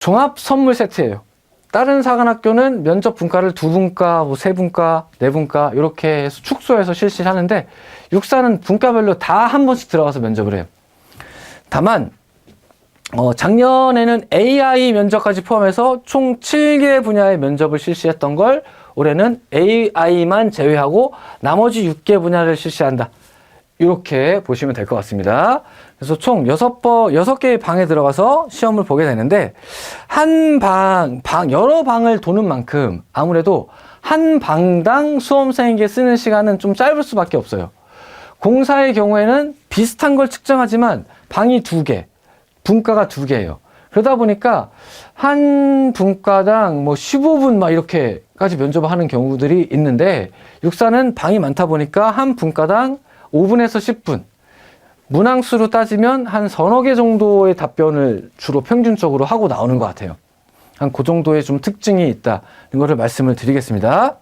종합 선물 세트예요. 다른 사관학교는 면접 분과를 두 분과, 뭐 세 분과, 네 분과 이렇게 해서 축소해서 실시를 하는데 육사는 분과별로 다 한 번씩 들어가서 면접을 해요. 다만 어, 작년에는 AI 면접까지 포함해서 총 7개 분야의 면접을 실시했던 걸 올해는 AI만 제외하고 나머지 6개 분야를 실시한다. 이렇게 보시면 될 것 같습니다. 그래서 총 6번, 6개의 방에 들어가서 시험을 보게 되는데, 한 방, 방, 여러 방을 도는 만큼 아무래도 한 방당 수험생에게 쓰는 시간은 좀 짧을 수밖에 없어요. 공사의 경우에는 비슷한 걸 측정하지만 방이 두 개, 분과가 두 개예요. 그러다 보니까 한 분과당 뭐 15분 막 이렇게까지 면접을 하는 경우들이 있는데 육사는 방이 많다 보니까 한 분과당 5분에서 10분. 문항수로 따지면 한 서너 개 정도의 답변을 주로 평균적으로 하고 나오는 것 같아요. 한 그 정도의 좀 특징이 있다. 이거를 말씀을 드리겠습니다.